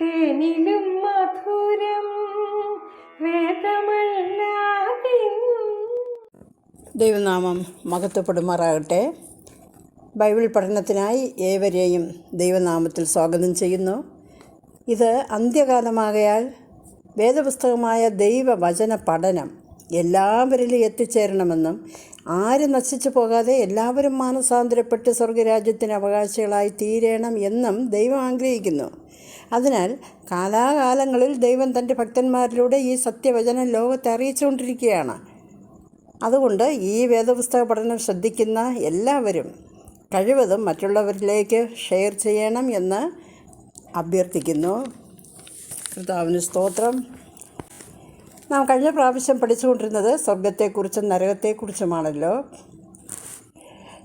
തേനിലും മധുരം ദൈവനാമം മഹത്വപ്പെടുമാറാകട്ടെ. ബൈബിൾ പഠനത്തിനായി ഏവരെയും ദൈവനാമത്തിൽ സ്വാഗതം ചെയ്യുന്നു. ഇത് അന്ത്യകാലമാകയാൽ വേദപുസ്തകമായ ദൈവവചന പഠനം എല്ലാവരിലും എത്തിച്ചേരണമെന്നും ആരും നശിച്ചു പോകാതെ എല്ലാവരും മാനസാന്തരപ്പെട്ട് സ്വർഗരാജ്യത്തിന് അവകാശികളായി തീരണം എന്നും ദൈവം ആഗ്രഹിക്കുന്നു. അതിനാൽ കാലാകാലങ്ങളിൽ ദൈവം തന്റെ ഭക്തന്മാരിലൂടെ ഈ സത്യവചനം ലോകത്തെ അറിയിച്ചുകൊണ്ടിരിക്കുകയാണ്. അതുകൊണ്ട് ഈ വേദപുസ്തക പഠനം ശ്രദ്ധിക്കുന്ന എല്ലാവരും കഴിവതും മറ്റുള്ളവരിലേക്ക് ഷെയർ ചെയ്യണം എന്ന് അഭ്യർത്ഥിക്കുന്നു. കർത്താവിന് സ്തോത്രം. നാം കഴിഞ്ഞ പ്രാവശ്യം പഠിച്ചുകൊണ്ടിരുന്നത് സ്വർഗത്തെക്കുറിച്ചും നരകത്തെക്കുറിച്ചുമാണല്ലോ.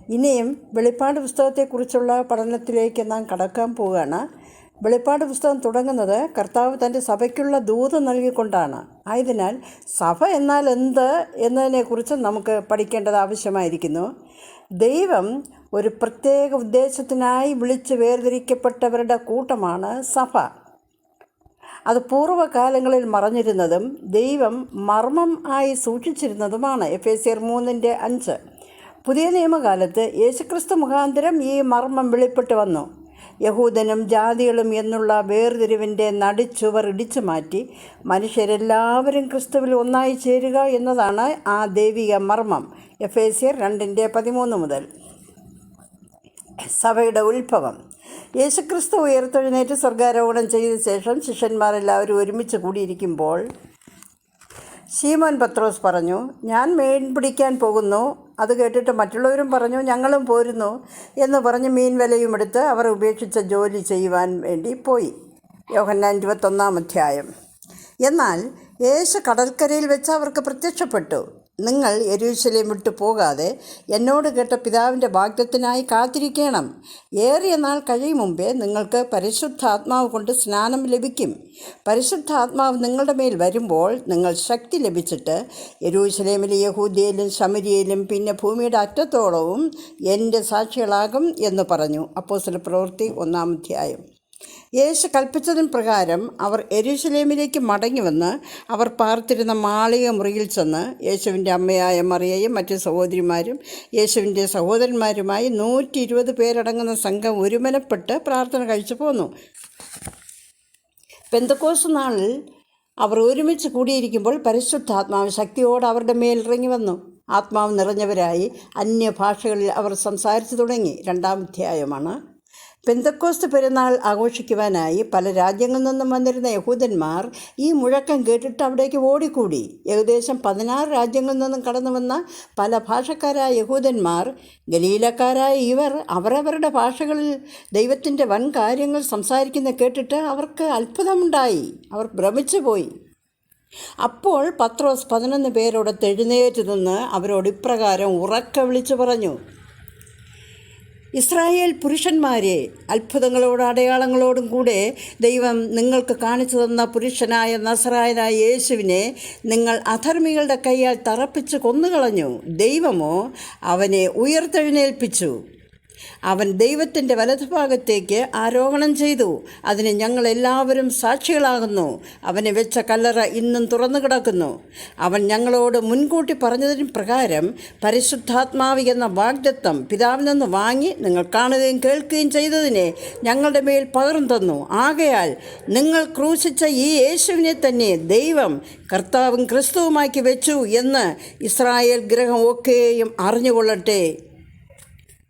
ഇനിയും വെളിപ്പാട് പുസ്തകത്തെക്കുറിച്ചുള്ള പഠനത്തിലേക്ക് നാം കടക്കാൻ പോവുകയാണ്. വെളിപ്പാട് പുസ്തകം തുടങ്ങുന്നത് കർത്താവ് തന്റെ സഭയ്ക്കുള്ള ദൂത് നൽകിക്കൊണ്ടാണ്. ആയതിനാൽ സഭ എന്നാൽ എന്ത് എന്നതിനെക്കുറിച്ച് നമുക്ക് പഠിക്കേണ്ടത് ആവശ്യമായിരിക്കുന്നു. ദൈവം ഒരു പ്രത്യേക ഉദ്ദേശത്തിനായി വിളിച്ച് വേർതിരിക്കപ്പെട്ടവരുടെ കൂട്ടമാണ് സഭ. അത് പൂർവകാലങ്ങളിൽ മറഞ്ഞിരുന്നതും ദൈവം മർമ്മം ആയി സൂക്ഷിച്ചിരുന്നതുമാണ്. എഫ് എ സിയർ മൂന്നിന്റെ അഞ്ച്. പുതിയ നിയമകാലത്ത് യേശുക്രിസ്തു മുഖാന്തരം ഈ മർമ്മം വെളിപ്പെട്ട് വന്നു. യഹൂദനും ജാതികളും എന്നുള്ള വേർതിരിവിന്റെ നടിച്ചുവർ ഇടിച്ചു മാറ്റി മനുഷ്യരെല്ലാവരും ക്രിസ്തുവിൽ ഒന്നായി ചേരുക എന്നതാണ് ആ ദൈവിക മർമ്മം. എഫ് എ സിയർ രണ്ടിന്റെ പതിമൂന്ന് മുതൽ സഭയുടെ ഉത്ഭവം. യേശുക്രിസ്തു ഉയർത്തെഴുന്നേറ്റ് സ്വർഗാരോഹണം ചെയ്ത ശേഷം ശിഷ്യന്മാരെല്ലാവരും ഒരുമിച്ച് കൂടിയിരിക്കുമ്പോൾ ശീമോൻ പത്രോസ് പറഞ്ഞു ഞാൻ മീൻ പിടിക്കാൻ പോകുന്നു. അത് കേട്ടിട്ട് മറ്റുള്ളവരും പറഞ്ഞു ഞങ്ങളും പോരുന്നു എന്ന് പറഞ്ഞ് മീൻ വിലയും എടുത്ത് അവർ ഉപേക്ഷിച്ച ജോലി ചെയ്യുവാൻ വേണ്ടി പോയി. യോഹന്നാൻ ഇരുപത്തൊന്നാം അധ്യായം. എന്നാൽ യേശു കടൽക്കരയിൽ വെച്ച് അവർക്ക് പ്രത്യക്ഷപ്പെട്ടു. നിങ്ങൾ യെരൂശലേം വിട്ടു പോകാതെ എന്നോട് കേട്ട പിതാവിന്റെ വാഗ്ദത്തിനായി കാത്തിരിക്കണം. ഏറിയ നാൾ കഴിയും മുമ്പേ നിങ്ങൾക്ക് പരിശുദ്ധാത്മാവ് കൊണ്ട് സ്നാനം ലഭിക്കും. പരിശുദ്ധാത്മാവ് നിങ്ങളുടെ മേൽ വരുമ്പോൾ നിങ്ങൾ ശക്തി ലഭിച്ചിട്ട് യരൂശലേമിലെ യഹൂദിയയിലും ശമരിയയിലും പിന്നെ ഭൂമിയുടെ അറ്റത്തോളവും എന്റെ സാക്ഷികളാകും എന്ന് പറഞ്ഞു. അപ്പോസിലെ പ്രവൃത്തി ഒന്നാം അധ്യായം. യേശു കൽപ്പിച്ചതിന് പ്രകാരം അവർ എരുശലേമിലേക്ക് മടങ്ങി വന്ന് അവർ പാർത്തിരുന്ന മാളിക മുറിയിൽ ചെന്ന് യേശുവിന്റെ അമ്മയായ മറിയയും മറ്റ് സഹോദരിമാരും യേശുവിന്റെ സഹോദരന്മാരുമായി നൂറ്റി ഇരുപത് പേരടങ്ങുന്ന സംഘം ഒരുമനപ്പെട്ട് പ്രാർത്ഥന കഴിച്ചു പോന്നു. പെന്തക്കോസ് നാളിൽ അവർ ഒരുമിച്ച് കൂടിയിരിക്കുമ്പോൾ പരിശുദ്ധാത്മാവ് ശക്തിയോടെ അവരുടെ മേൽ ഇറങ്ങി വന്നു. ആത്മാവ് നിറഞ്ഞവരായി അന്യഭാഷകളിൽ അവർ സംസാരിച്ചു തുടങ്ങി. രണ്ടാം അധ്യായമാണ് പെന്തക്കോസ്ത് പെരുന്നാൾ ആഘോഷിക്കുവാനായി പല രാജ്യങ്ങളിൽ നിന്നും വന്നിരുന്ന യഹൂദന്മാർ ഈ മുഴക്കം കേട്ടിട്ട് അവിടേക്ക് ഓടിക്കൂടി. ഏകദേശം പതിനാറ് രാജ്യങ്ങളിൽ നിന്നും കടന്നു വന്ന പല ഭാഷക്കാരായ യഹൂദന്മാർ ഗലീലക്കാരായ ഇവർ അവരവരുടെ ഭാഷകളിൽ ദൈവത്തിന്റെ വൻ കാര്യങ്ങൾ സംസാരിക്കുന്ന കേട്ടിട്ട് അവർക്ക് അത്ഭുതമുണ്ടായി. അവർ ഭ്രമിച്ചു പോയി അപ്പോൾ പത്രോസ് പതിനൊന്ന് പേരോട് തെഴുന്നേറ്റ് നിന്ന് അവരോട് ഇപ്രകാരം ഉറക്ക വിളിച്ചു പറഞ്ഞു ഇസ്രായേൽ പുരുഷന്മാരെ അത്ഭുതങ്ങളോടും അടയാളങ്ങളോടും കൂടെ ദൈവം നിങ്ങൾക്ക് കാണിച്ചു തന്ന പുരുഷനായ നസറായനായ യേശുവിനെ നിങ്ങൾ അധർമ്മികളുടെ കൈയാൽ തറപ്പിച്ച് കൊന്നുകളഞ്ഞു. ദൈവമോ? അവനെ ഉയർത്തെഴുന്നേൽപ്പിച്ചു. അവൻ ദൈവത്തിന്റെ വലതുഭാഗത്തേക്ക് ആരോഹണം ചെയ്തു. അതിന് ഞങ്ങളെല്ലാവരും സാക്ഷികളാകുന്നു. അവനെ വെച്ച കല്ലറ ഇന്നും തുറന്നു കിടക്കുന്നു. അവൻ ഞങ്ങളോട് മുൻകൂട്ടി പറഞ്ഞതിന് പ്രകാരം പരിശുദ്ധാത്മാവ് എന്ന വാഗ്ദത്വം പിതാവിൽ നിന്ന് വാങ്ങി നിങ്ങൾ കാണുകയും കേൾക്കുകയും ചെയ്തതിനെ ഞങ്ങളുടെ മേൽ പകർന്നു തന്നു. ആകയാൽ നിങ്ങൾ ക്രൂശിച്ച ഈ യേശുവിനെ തന്നെ ദൈവം കർത്താവും ക്രിസ്തുവുമാക്കി വെച്ചു എന്ന് ഇസ്രായേൽ ഗ്രഹം ഒക്കെയും അറിഞ്ഞുകൊള്ളട്ടെ.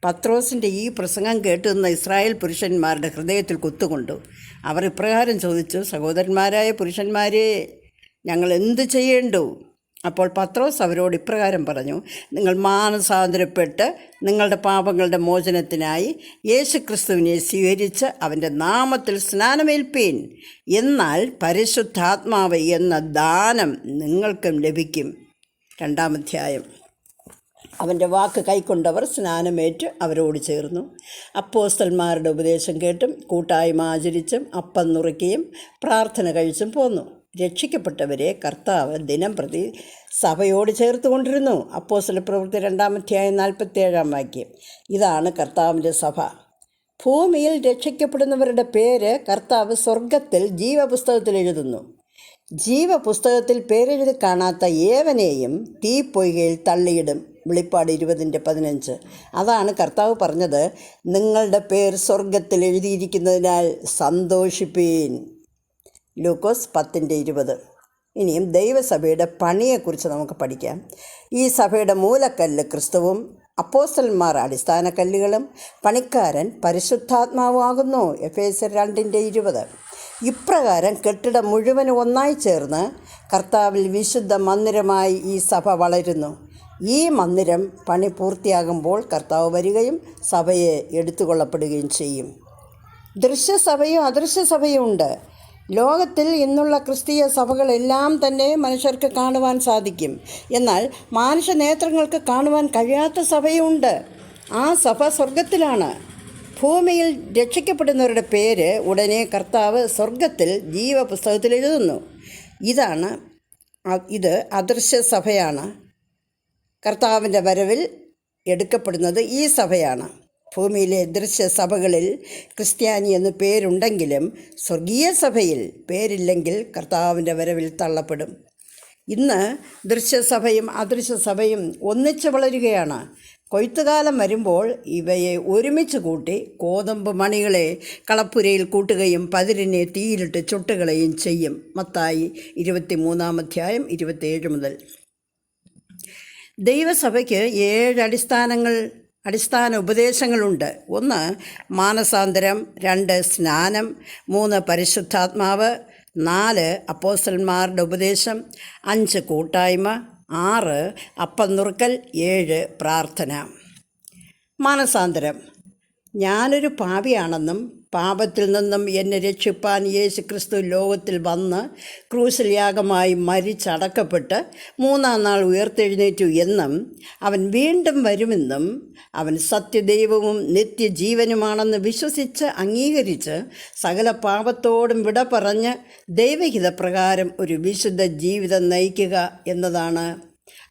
പത്രോസിന്റെ ഈ പ്രസംഗം കേട്ടുനിന്ന ഇസ്രായേൽ പുരുഷന്മാരുടെ ഹൃദയത്തിൽ കുത്തുകൊണ്ടു. അവർ ഇപ്രകാരം ചോദിച്ചു സഹോദരന്മാരായ പുരുഷന്മാരെ ഞങ്ങൾ എന്ത് ചെയ്യേണ്ടു? അപ്പോൾ പത്രോസ് അവരോട് ഇപ്രകാരം പറഞ്ഞു നിങ്ങൾ മാനസാന്തരപ്പെട്ട് നിങ്ങളുടെ പാപങ്ങളുടെ മോചനത്തിനായി യേശു ക്രിസ്തുവിനെ സ്വീകരിച്ച് അവന്റെ നാമത്തിൽ സ്നാനമേൽപ്പീൻ. എന്നാൽ പരിശുദ്ധാത്മാവ് എന്ന ദാനം നിങ്ങൾക്കും ലഭിക്കും. രണ്ടാമധ്യായം അവന്റെ വാക്ക് കൈക്കൊണ്ടവർ സ്നാനമേറ്റ് അവരോട് ചേർന്നു. അപ്പോസ്തന്മാരുടെ ഉപദേശം കേട്ടും കൂട്ടായ്മ ആചരിച്ചും അപ്പം നുറുക്കിയും പ്രാർത്ഥന കഴിച്ചും പോന്നു. രക്ഷിക്കപ്പെട്ടവരെ കർത്താവ് ദിനം പ്രതി സഭയോട് ചേർത്ത് കൊണ്ടിരുന്നു അപ്പോസ്റ്റൽ പ്രവൃത്തി രണ്ടാമധ്യായം നാൽപ്പത്തേഴാം വാക്യം. ഇതാണ് കർത്താവിന്റെ സഭ. ഭൂമിയിൽ രക്ഷിക്കപ്പെടുന്നവരുടെ പേര് കർത്താവ് സ്വർഗത്തിൽ ജീവപുസ്തകത്തിൽ എഴുതുന്നു. ജീവപുസ്തകത്തിൽ പേരെഴുതി കാണാത്ത ഏവനെയും തീപ്പൊയ്കയിൽ തള്ളിയിടും. വെളിപ്പാട് ഇരുപതിന്റെ പതിനഞ്ച്. അതാണ് കർത്താവ് പറഞ്ഞത് നിങ്ങളുടെ പേർ സ്വർഗത്തിൽ എഴുതിയിരിക്കുന്നതിനാൽ സന്തോഷിപ്പീൻ. ലൂക്കോസ് പത്തിന്റെ ഇരുപത്. ഇനിയും ദൈവസഭയുടെ പണിയെക്കുറിച്ച് നമുക്ക് പഠിക്കാം. ഈ സഭയുടെ മൂലക്കല്ല് ക്രിസ്തുവും അപ്പോസ്റ്റലന്മാർ അടിസ്ഥാന കല്ലുകളും പണിക്കാരൻ പരിശുദ്ധാത്മാവാകുന്നു എഫ് എസ് രണ്ടിന്റെ ഇരുപത്. ഇപ്രകാരം കെട്ടിടം മുഴുവനും ഒന്നായി ചേർന്ന് കർത്താവിൽ വിശുദ്ധ മന്ദിരമായി ഈ സഭ വളരുന്നു. ഈ മന്ദിരം പണി പൂർത്തിയാകുമ്പോൾ കർത്താവ് വരികയും സഭയെ എടുത്തുകൊള്ളപ്പെടുകയും ചെയ്യും. ദൃശ്യസഭയും അദൃശ്യസഭയും ഉണ്ട്. ലോകത്തിൽ ഇന്നുള്ള ക്രിസ്തീയ സഭകളെല്ലാം തന്നെ മനുഷ്യർക്ക് കാണുവാൻ സാധിക്കും. എന്നാൽ മാനുഷ നേത്രങ്ങൾക്ക് കാണുവാൻ കഴിയാത്ത സഭയുണ്ട്. ആ സഭ സ്വർഗത്തിലാണ് ഭൂമിയിൽ രക്ഷിക്കപ്പെടുന്നവരുടെ പേര് ഉടനെ കർത്താവ് സ്വർഗത്തിൽ ജീവപുസ്തകത്തിൽ എഴുതുന്നു. ഇതാണ് ഇത് അദൃശ്യ സഭയാണ് കർത്താവിന്റെ വരവിൽ എടുക്കപ്പെടുന്നത് ഈ സഭയാണ്. ഭൂമിയിലെ ദൃശ്യ സഭകളിൽ ക്രിസ്ത്യാനി എന്ന് പേരുണ്ടെങ്കിലും സ്വർഗീയ സഭയിൽ പേരില്ലെങ്കിൽ കർത്താവിന്റെ വരവിൽ തള്ളപ്പെടും. ഇന്ന് ദൃശ്യസഭയും അദൃശ്യസഭയും ഒന്നിച്ച് വളരുകയാണ്. കൊയ്ത്തുകാലം വരുമ്പോൾ ഇവയെ ഒരുമിച്ച് കൂട്ടി കോതമ്പ് മണികളെ കളപ്പുരയിൽ കൂട്ടുകയും പതിരിനെ തീയിലിട്ട് ചുട്ടുകളയും ചെയ്യും. മത്തായി ഇരുപത്തി മൂന്നാം അധ്യായം ഇരുപത്തിയേഴ് മുതൽ. ദൈവസഭയ്ക്ക് ഏഴ് അടിസ്ഥാനങ്ങൾ അടിസ്ഥാന ഉപദേശങ്ങളുണ്ട്. ഒന്ന് മാനസാന്തരം രണ്ട് സ്നാനം മൂന്ന് പരിശുദ്ധാത്മാവ് നാല് അപ്പോസ്റ്റന്മാരുടെ ഉപദേശം അഞ്ച് കൂട്ടായ്മ ആറ് അപ്പം നുറുക്കൽ ഏഴ് പ്രാർത്ഥന. മാനസാന്തരം. ഞാനൊരു പാപിയാണെന്നും പാപത്തിൽ നിന്നും എന്നെ രക്ഷിപ്പാൻ യേശു ക്രിസ്തു ലോകത്തിൽ വന്ന് ക്രൂശിൽ യാഗമായി മരിച്ചടക്കപ്പെട്ട് മൂന്നാം നാൾ ഉയർത്തെഴുന്നേറ്റു എന്നും അവൻ വീണ്ടും വരുമെന്നും അവൻ സത്യദൈവവും നിത്യജീവനുമാണെന്ന് വിശ്വസിച്ച് അംഗീകരിച്ച് സകല പാപത്തോടും വിട പറഞ്ഞ് ദൈവഹിതപ്രകാരം ഒരു വിശുദ്ധ ജീവിതം നയിക്കുക എന്നതാണ്.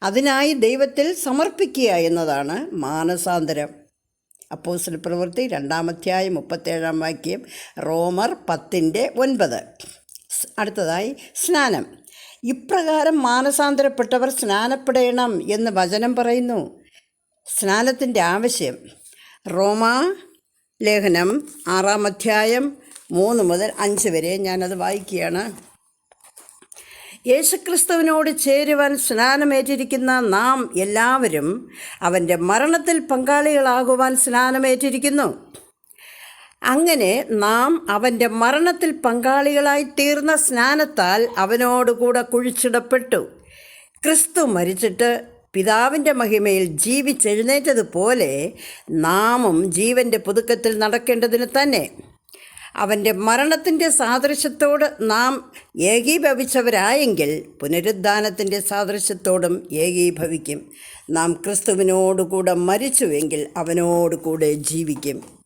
അതിനായി ദൈവത്തിൽ സമർപ്പിക്കുക എന്നതാണ് മാനസാന്തരം. അപ്പോസ്റ്റൽ പ്രവൃത്തി രണ്ടാമധ്യായം മുപ്പത്തേഴാം വാക്യം റോമർ പത്തിന്റെ ഒൻപത്. അടുത്തതായി സ്നാനം. ഇപ്രകാരം മാനസാന്തരപ്പെട്ടവർ സ്നാനപ്പെടണം എന്ന് വചനം പറയുന്നു. സ്നാനത്തിന്റെ ആവശ്യം. റോമാ ലേഖനം ആറാം അധ്യായം മൂന്ന് മുതൽ അഞ്ച് വരെ ഞാനത് വായിക്കുകയാണ്. യേശുക്രിസ്തുവിനോട് ചേരുവാൻ സ്നാനമേറ്റിരിക്കുന്ന നാം എല്ലാവരും അവന്റെ മരണത്തിൽ പങ്കാളികളാകുവാൻ സ്നാനമേറ്റിരിക്കുന്നു. അങ്ങനെ നാം അവന്റെ മരണത്തിൽ പങ്കാളികളായി തീർന്ന സ്നാനത്താൽ അവനോടുകൂടെ കുഴിച്ചിടപ്പെട്ടു. ക്രിസ്തു മരിച്ചിട്ട് പിതാവിന്റെ മഹിമയിൽ ജീവിച്ചെഴുന്നേറ്റതുപോലെ നാമും ജീവന്റെ പുതുക്കത്തിൽ നടക്കേണ്ടതിന് തന്നെ. അവന്റെ മരണത്തിന്റെ സാദൃശ്യത്തോട് നാം ഏകീഭവിച്ചവരായെങ്കിൽ പുനരുദ്ധാനത്തിന്റെ സാദൃശ്യത്തോടും ഏകീഭവിക്കും. നാം ക്രിസ്തുവിനോടുകൂടെ മരിച്ചുവെങ്കിൽ അവനോടുകൂടെ ജീവിക്കും.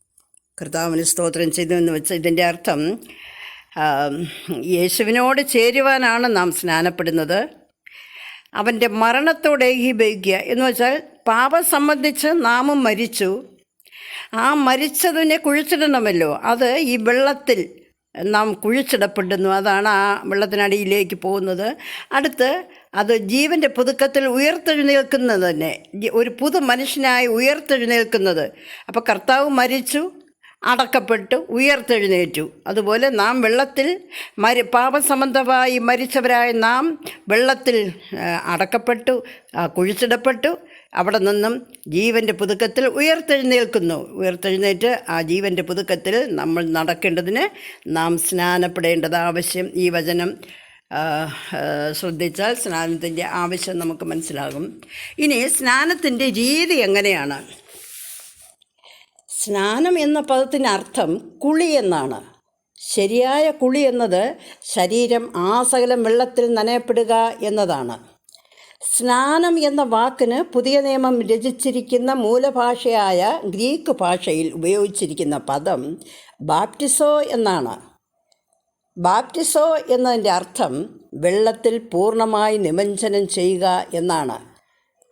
കർത്താവിന് സ്തോത്രം ചെയ്തു എന്ന് വെച്ചാൽ ഇതിന്റെ അർത്ഥം യേശുവിനോട് ചേരുവാനാണ് നാം സ്നാനപ്പെടുന്നത്. അവന്റെ മരണത്തോട് ഏകീഭവിക്കുക എന്ന് വെച്ചാൽ പാപം സംബന്ധിച്ച് നാമും മരിച്ചു. ആ മരിച്ചതിനെ കുഴിച്ചിടണമല്ലോ. അത് ഈ വെള്ളത്തിൽ നാം കുഴിച്ചിടപ്പെടുന്നു. അതാണ് ആ വെള്ളത്തിനടിയിലേക്ക് പോകുന്നത്. അടുത്ത് അത് ജീവന്റെ പുതുക്കത്തിൽ ഉയർത്തെഴുന്നേൽക്കുന്നത് തന്നെ ഒരു പുതു മനുഷ്യനായി ഉയർത്തെഴുന്നേൽക്കുന്നത്. അപ്പോൾ കർത്താവ് മരിച്ചു അടക്കപ്പെട്ടു ഉയർത്തെഴുന്നേറ്റു. അതുപോലെ നാം വെള്ളത്തിൽ മരി പാപസംബന്ധമായി മരിച്ചവരായ നാം വെള്ളത്തിൽ അടക്കപ്പെട്ടു കുഴിച്ചിടപ്പെട്ടു അവിടെ നിന്നും ജീവന്റെ പുതുക്കത്തിൽ ഉയർത്തെഴുന്നേൽക്കുന്നു. ഉയർത്തെഴുന്നേറ്റ് ആ ജീവന്റെ പുതുക്കത്തിൽ നമ്മൾ നടക്കേണ്ടതിന് നാം സ്നാനപ്പെടേണ്ടത് ആവശ്യം. ഈ വചനം ശ്രദ്ധിച്ചാൽ സ്നാനത്തിന്റെ ആവശ്യം നമുക്ക് മനസ്സിലാകും. ഇനി സ്നാനത്തിന്റെ രീതി എങ്ങനെയാണ്? സ്നാനം എന്ന പദത്തിനർത്ഥം കുളി എന്നാണ്. ശരിയായ കുളി എന്നത് ശരീരം ആസകലം വെള്ളത്തിൽ നനയപ്പെടുക എന്നതാണ്. സ്നാനം എന്ന വാക്കിന് പുതിയ നിയമം രചിച്ചിരിക്കുന്ന മൂലഭാഷയായ ഗ്രീക്ക് ഭാഷയിൽ ഉപയോഗിച്ചിരിക്കുന്ന പദം ബാപ്റ്റിസോ എന്നാണ്. ബാപ്റ്റിസോ എന്നതിന്റെ അർത്ഥം വെള്ളത്തിൽ പൂർണമായി നിമഞ്ജനം ചെയ്യുക എന്നാണ്.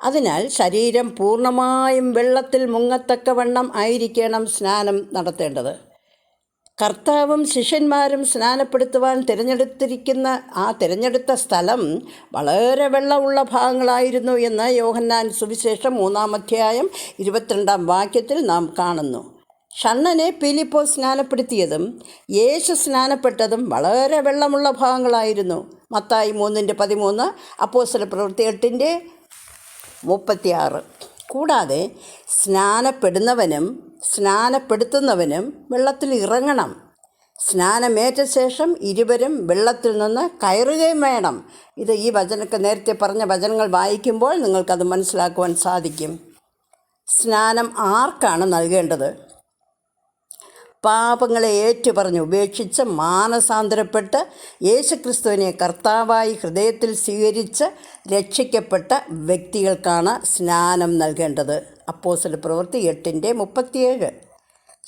അതിനാൽ ശരീരം പൂർണമായും വെള്ളത്തിൽ മുങ്ങത്തക്കവണ്ണം ആയിരിക്കണം സ്നാനം നടത്തേണ്ടത്. കർത്താവും ശിഷ്യന്മാരും സ്നാനപ്പെടുത്തുവാൻ തിരഞ്ഞെടുത്തിരിക്കുന്ന ആ തിരഞ്ഞെടുത്ത സ്ഥലം വളരെ വെള്ളമുള്ള ഭാഗങ്ങളായിരുന്നു എന്ന് യോഹന്നാൻ സുവിശേഷം മൂന്നാം അധ്യായം ഇരുപത്തിരണ്ടാം വാക്യത്തിൽ നാം കാണുന്നു. ഷണ്ണനെ പീലിപ്പോ സ്നാനപ്പെടുത്തിയതും യേശു സ്നാനപ്പെട്ടതും വളരെ വെള്ളമുള്ള ഭാഗങ്ങളായിരുന്നു. മത്തായി മൂന്നിന്റെ പതിമൂന്ന് അപ്പോസ്റ്റല പ്രവൃത്തി എട്ടിന്റെ മുപ്പത്തിയാറ്. കൂടാതെ സ്നാനപ്പെടുന്നവനും സ്നാനപ്പെടുത്തുന്നവനും വെള്ളത്തിൽ ഇറങ്ങണം. സ്നാനമേറ്റ ശേഷം ഇരുവരും വെള്ളത്തിൽ നിന്ന് കയറുകയും വേണം. ഇത് ഈ വചനക്ക് നേരത്തെ പറഞ്ഞ വചനങ്ങൾ വായിക്കുമ്പോൾ നിങ്ങൾക്കത് മനസ്സിലാക്കുവാൻ സാധിക്കും. സ്നാനം ആർക്കാണ് നൽകേണ്ടത്? പാപങ്ങളെ ഏറ്റുപറഞ്ഞ് ഉപേക്ഷിച്ച് മാനസാന്തരപ്പെട്ട് യേശുക്രിസ്തുവിനെ കർത്താവായി ഹൃദയത്തിൽ സ്വീകരിച്ച് രക്ഷിക്കപ്പെട്ട വ്യക്തികൾക്കാണ് സ്നാനം നൽകേണ്ടത്. അപ്പോസല പ്രവൃത്തി എട്ടിന്റെ മുപ്പത്തിയേഴ്.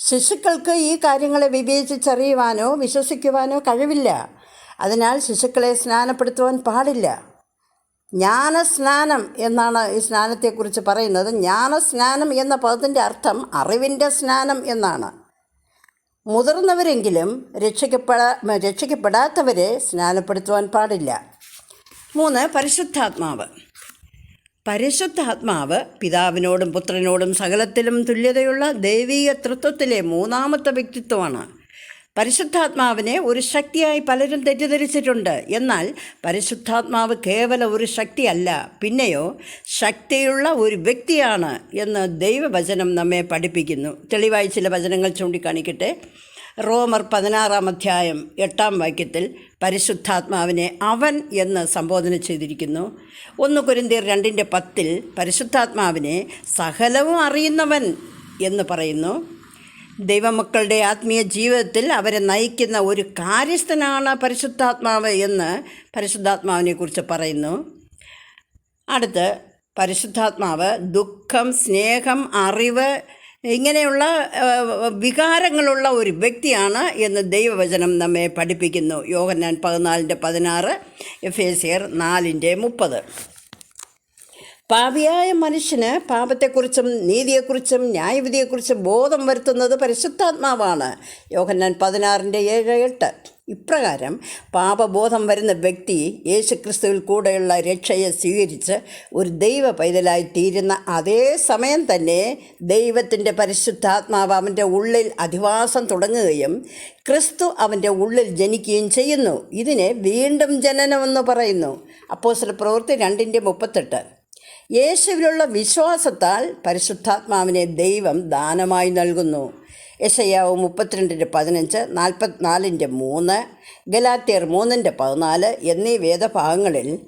ശിശുക്കൾക്ക് ഈ കാര്യങ്ങളെ വിവേചിച്ചറിയുവാനോ വിശ്വസിക്കുവാനോ കഴിവില്ല. അതിനാൽ ശിശുക്കളെ സ്നാനപ്പെടുത്തുവാൻ പാടില്ല. ജ്ഞാനസ്നാനം എന്നാണ് ഈ സ്നാനത്തെക്കുറിച്ച് പറയുന്നത്. ജ്ഞാനസ്നാനം എന്ന പദത്തിന്റെ അർത്ഥം അറിവിന്റെ സ്നാനം എന്നാണ്. മുതിർന്നവരെങ്കിലും രക്ഷിക്കപ്പെടാ രക്ഷിക്കപ്പെടാത്തവരെ സ്നാനപ്പെടുത്തുവാൻ പാടില്ല. മൂന്ന് പരിശുദ്ധാത്മാവ്. പരിശുദ്ധാത്മാവ് പിതാവിനോടും പുത്രനോടും സകലത്തിലും തുല്യതയുള്ള ദൈവീക തൃത്വത്തിലെ മൂന്നാമത്തെ വ്യക്തിത്വമാണ്. പരിശുദ്ധാത്മാവിനെ ഒരു ശക്തിയായി പലരും തെറ്റിദ്ധരിച്ചിട്ടുണ്ട്. എന്നാൽ പരിശുദ്ധാത്മാവ് കേവല ഒരു ശക്തിയല്ല പിന്നെയോ ശക്തിയുള്ള ഒരു വ്യക്തിയാണ് എന്ന് ദൈവവചനം നമ്മെ പഠിപ്പിക്കുന്നു. തെളിവായി ചില വചനങ്ങൾ ചൂണ്ടിക്കാണിക്കട്ടെ. റോമർ പതിനാറാം അധ്യായം എട്ടാം വാക്യത്തിൽ പരിശുദ്ധാത്മാവിനെ അവൻ എന്ന് സംബോധന ചെയ്തിരിക്കുന്നു. ഒന്ന് കുരുന്തീർ രണ്ടിന്റെ പത്തിൽ പരിശുദ്ധാത്മാവിനെ സകലവും അറിയുന്നവൻ എന്ന് പറയുന്നു. ദൈവമക്കളുടെ ആത്മീയ ജീവിതത്തിൽ അവരെ നയിക്കുന്ന ഒരു കാര്യസ്ഥനാണ് പരിശുദ്ധാത്മാവ് എന്ന് പരിശുദ്ധാത്മാവിനെക്കുറിച്ച് പറയുന്നു. അടുത്ത് പരിശുദ്ധാത്മാവ് ദുഃഖം സ്നേഹം അറിവ് ഇങ്ങനെയുള്ള വികാരങ്ങളുള്ള ഒരു വ്യക്തിയാണ് എന്ന് ദൈവവചനം നമ്മെ പഠിപ്പിക്കുന്നു. യോഹന്നാൻ പതിനാലിന്റെ പതിനാറ് എഫ് എ സിയർ നാലിന്റെ മുപ്പത്. പാപിയായ മനുഷ്യന് പാപത്തെക്കുറിച്ചും നീതിയെക്കുറിച്ചും ന്യായവിധിയെക്കുറിച്ചും ബോധം വരുത്തുന്നത് പരിശുദ്ധാത്മാവാണ്. യോഹന്നാൻ പതിനാറിന്റെ ഏഴ് എട്ട്. ഇപ്രകാരം പാപബോധം വരുന്ന വ്യക്തി യേശുക്രിസ്തുവിൽ കൂടെയുള്ള രക്ഷയെ സ്വീകരിച്ച് ഒരു ദൈവ പൈതലായി തീരുന്ന അതേ സമയം തന്നെ ദൈവത്തിന്റെ പരിശുദ്ധാത്മാവ് അവന്റെ ഉള്ളിൽ അധിവാസം തുടങ്ങുകയും ക്രിസ്തു അവന്റെ ഉള്ളിൽ ജനിക്കുകയും ചെയ്യുന്നു. ഇതിനെ വീണ്ടും ജനനമെന്ന് പറയുന്നു. അപ്പോൾ ചില പ്രവൃത്തി രണ്ടിന്റെ മുപ്പത്തെട്ട്. യേശുവിലുള്ള വിശ്വാസത്താൽ പരിശുദ്ധാത്മാവിനെ ദൈവം ദാനമായി നൽകുന്നു. യശയാവ് മുപ്പത്തിരണ്ടിന്റെ പതിനഞ്ച് നാൽപ്പത്തിനാലിന്റെ മൂന്ന് ഗലാത്തിയർ മൂന്നിന്റെ പതിനാല് എന്നീ വേദഭാഗങ്ങളിൽ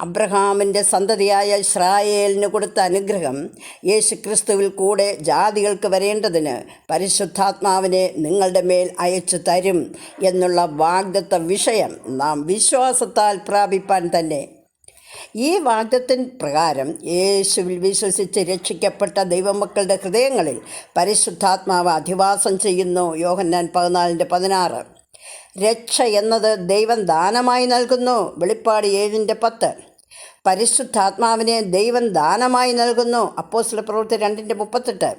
അബ്രഹാമിന്റെ സന്തതിയായ ഇസ്രായേലിന് കൊടുത്ത അനുഗ്രഹം യേശു ക്രിസ്തുവിൽ കൂടെ ജാതികൾക്ക് വരേണ്ടതിന് പരിശുദ്ധാത്മാവിനെ നിങ്ങളുടെ മേൽ അയച്ചു തരും എന്നുള്ള വാഗ്ദത്ത വിഷയം നാം വിശ്വാസത്താൽ പ്രാപിപ്പാൻ തന്നെ ഈ വാഗ്ദത്തിൻ പ്രകാരം യേശുവിൽ വിശ്വസിച്ച് രക്ഷിക്കപ്പെട്ട ദൈവമക്കളുടെ ഹൃദയങ്ങളിൽ പരിശുദ്ധാത്മാവ് അധിവാസം ചെയ്യുന്നു. യോഹന്നാൻ പതിനാലിന്റെ പതിനാറ്. രക്ഷ എന്നത് ദൈവം ദാനമായി നൽകുന്നു. വെളിപ്പാട് ഏഴിന്റെ പത്ത്. പരിശുദ്ധാത്മാവിനെ ദൈവം ദാനമായി നൽകുന്നു. അപ്പോസ്തല പ്രവൃത്തി രണ്ടിന്റെ മുപ്പത്തെട്ട്.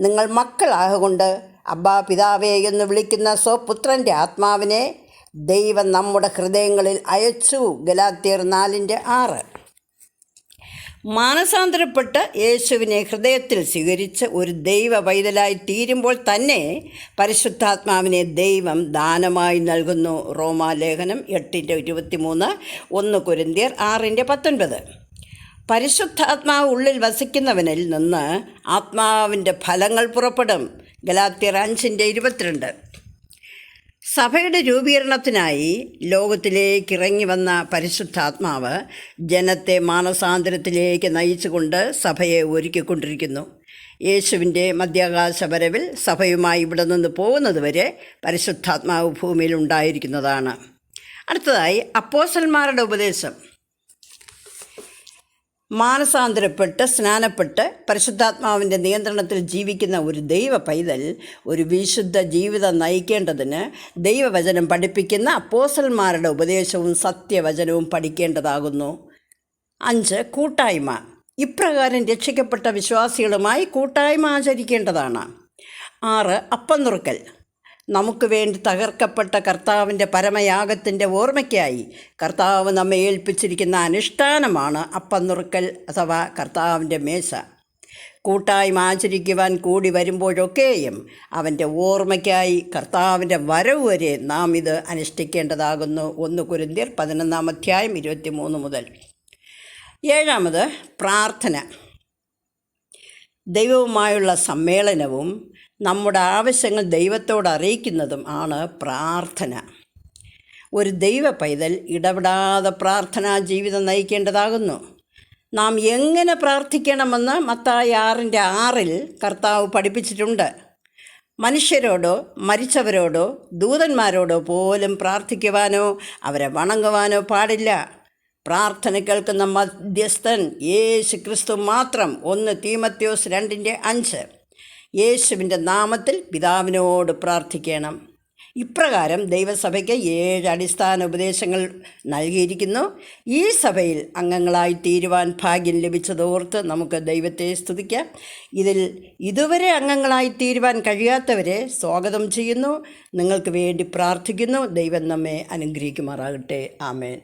നിങ്ങൾ മക്കളാകൊണ്ട് അബ്ബാ പിതാവേ എന്ന് വിളിക്കുന്ന സ്വപുത്രന്റെ ആത്മാവിനെ ദൈവം നമ്മുടെ ഹൃദയങ്ങളിൽ അയച്ചു. ഗലാത്തിയർ നാലിന്റെ ആറ്. മാനസാന്തരപ്പെട്ട് യേശുവിനെ ഹൃദയത്തിൽ സ്വീകരിച്ച് ഒരു ദൈവ പൈതലായി തീരുമ്പോൾ തന്നെ പരിശുദ്ധാത്മാവിനെ ദൈവം ദാനമായി നൽകുന്നു. റോമാലേഖനം എട്ടിന്റെ ഇരുപത്തിമൂന്ന് ഒന്ന് കുരിന്തിയർ ആറിന്റെ പത്തൊൻപത്. പരിശുദ്ധാത്മാവ് ഉള്ളിൽ വസിക്കുന്നവനിൽ നിന്ന് ആത്മാവിന്റെ ഫലങ്ങൾ പുറപ്പെടും. ഗലാത്തിയർ അഞ്ചിന്റെ ഇരുപത്തിരണ്ട്. സഭയുടെ രൂപീകരണത്തിനായി ലോകത്തിലേക്ക് ഇറങ്ങി വന്ന പരിശുദ്ധാത്മാവ് ജനത്തെ മാനസാന്തരത്തിലേക്ക് നയിച്ചുകൊണ്ട് സഭയെ ഒരുക്കിക്കൊണ്ടിരിക്കുന്നു. യേശുവിന്റെ മധ്യാകാശ വരവിൽ സഭയുമായി ഇവിടെ നിന്ന് പോകുന്നതുവരെ പരിശുദ്ധാത്മാവ് ഭൂമിയിൽ ഉണ്ടായിരിക്കുന്നതാണ്. അടുത്തതായി അപ്പോസന്മാരുടെ ഉപദേശം. മാനസാന്തരപ്പെട്ട് സ്നാനപ്പെട്ട് പരിശുദ്ധാത്മാവിന്റെ നിയന്ത്രണത്തിൽ ജീവിക്കുന്ന ഒരു ദൈവ പൈതൽ ഒരു വിശുദ്ധ ജീവിതം നയിക്കേണ്ടതിന് ദൈവവചനം പഠിപ്പിക്കുന്ന അപ്പോസന്മാരുടെ ഉപദേശവും സത്യവചനവും പഠിക്കേണ്ടതാകുന്നു. അഞ്ച് കൂട്ടായ്മ. ഇപ്രകാരം രക്ഷിക്കപ്പെട്ട വിശ്വാസികളുമായി കൂട്ടായ്മ ആചരിക്കേണ്ടതാണ്. ആറ് അപ്പം നുറുക്കൽ നമുക്ക് വേണ്ടി തകർക്കപ്പെട്ട കർത്താവിന്റെ പരമയാഗത്തിന്റെ ഓർമ്മയ്ക്കായി കർത്താവ് നമ്മെ ഏൽപ്പിച്ചിരിക്കുന്ന അനുഷ്ഠാനമാണ് അപ്പം നുറുക്കൽ അഥവാ കർത്താവിന്റെ മേശ. കൂട്ടായ്മ ആചരിക്കുവാൻ കൂടി വരുമ്പോഴൊക്കെയും അവന്റെ ഓർമ്മയ്ക്കായി കർത്താവിന്റെ വരവ് വരെ നാം ഇത് അനുഷ്ഠിക്കേണ്ടതാകുന്നു. ഒന്ന് കുരുന്തിർ പതിനൊന്നാം അധ്യായം ഇരുപത്തി മൂന്ന് മുതൽ. ഏഴാമത് പ്രാർത്ഥന. ദൈവവുമായുള്ള സമ്മേളനവും നമ്മുടെ ആവശ്യങ്ങൾ ദൈവത്തോട് അറിയിക്കുന്നതും ആണ് പ്രാർത്ഥന. ഒരു ദൈവ പൈതൽ ഇടപെടാതെ പ്രാർത്ഥനാ ജീവിതം നയിക്കേണ്ടതാകുന്നു. നാം എങ്ങനെ പ്രാർത്ഥിക്കണമെന്ന് മത്തായി ആറിന്റെ ആറിൽ കർത്താവ് പഠിപ്പിച്ചിട്ടുണ്ട്. മനുഷ്യരോടോ മരിച്ചവരോടോ ദൂതന്മാരോടോ പോലും പ്രാർത്ഥിക്കുവാനോ അവരെ വണങ്ങുവാനോ പാടില്ല. പ്രാർത്ഥന കേൾക്കുന്ന മധ്യസ്ഥൻ യേശു ക്രിസ്തു മാത്രം ഒന്ന് തീമത്യോസ് രണ്ടിന്റെ അഞ്ച്. യേശുവിന്റെ നാമത്തിൽ പിതാവിനോട് പ്രാർത്ഥിക്കണം. ഇപ്രകാരം ദൈവസഭയ്ക്ക് ഏഴ് അടിസ്ഥാന ഉപദേശങ്ങൾ നൽകിയിരിക്കുന്നു. ഈ സഭയിൽ അംഗങ്ങളായി തീരുവാൻ ഭാഗ്യം ലഭിച്ചതോർത്ത് നമുക്ക് ദൈവത്തെ സ്തുതിക്കാം. ഇതിൽ ഇതുവരെ അംഗങ്ങളായി തീരുവാൻ കഴിയാത്തവരെ സ്വാഗതം ചെയ്യുന്നു. നിങ്ങൾക്ക് വേണ്ടി പ്രാർത്ഥിക്കുന്നു. ദൈവം നമ്മെ അനുഗ്രഹിക്കുമാറാകട്ടെ. ആമേൻ.